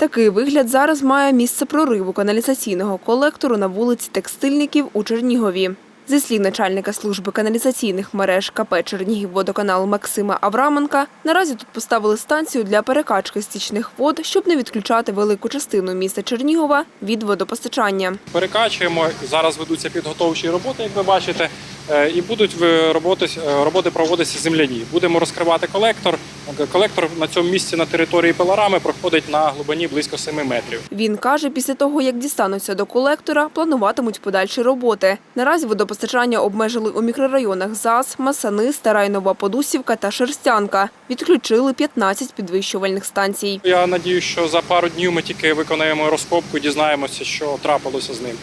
Такий вигляд зараз має місце прориву каналізаційного колектору на вулиці Текстильників у Чернігові. Зі слів начальника служби каналізаційних мереж КП «Чернігівводоканал» Максима Авраменка, наразі тут поставили станцію для перекачки стічних вод, щоб не відключати велику частину міста Чернігова від водопостачання. перекачуємо. Зараз ведуться підготовчі роботи, як ви бачите, і будуть роботи, е, роботи проводитися земляні. Будемо розкривати колектор. Колектор на цьому місці на території пилорами проходить на глибині близько 7 метрів. Він каже, після того, як дістануться до колектора, плануватимуть подальші роботи. Наразі водопостачання обмежили у мікрорайонах ЗАЗ, Масани, Стара і Нова Подусівка та Шерстянка. Відключили 15 підвищувальних станцій. Я надію, що за пару днів ми тільки виконаємо розкопку і дізнаємося, що трапилося з ним.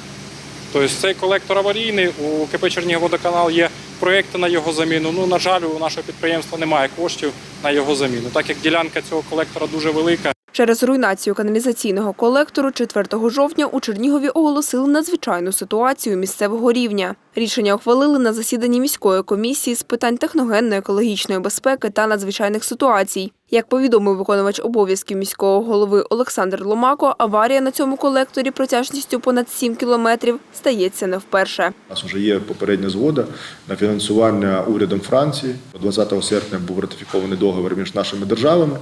Тобто цей колектор аварійний, у КП Чернігівводоканал є проєкти на його заміну. Ну, на жаль, у нашого підприємства немає коштів на його заміну, так як ділянка цього колектора дуже велика. Через руйнацію каналізаційного колектору 4 жовтня у Чернігові оголосили надзвичайну ситуацію місцевого рівня. Рішення ухвалили на засіданні міської комісії з питань техногенно-екологічної безпеки та надзвичайних ситуацій. Як повідомив виконувач обов'язків міського голови Олександр Ломако, аварія на цьому колекторі протяжністю понад 7 кілометрів стається не вперше. У нас вже є попередня згода на фінансування урядом Франції. 20 серпня був ратифікований договір між нашими державами,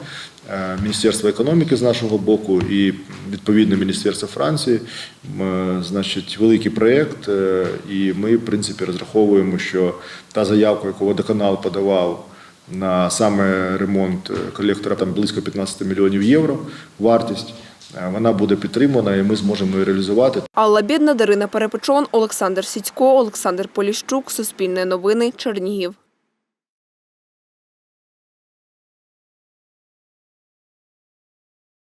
е, Міністерство економіки з нашого боку і відповідно Міністерство Франції. Значить, великий проєкт, е, і ми, в принципі, розраховуємо, що та заявка, яку водоканал подавав на саме ремонт е, колектора, там близько 15 мільйонів євро вартість. е, Вона буде підтримана, і ми зможемо її реалізувати. Алла Бідна, Дарина Перепечон, Олександр Сідько, Олександр Поліщук, Суспільне новини, Чернігів.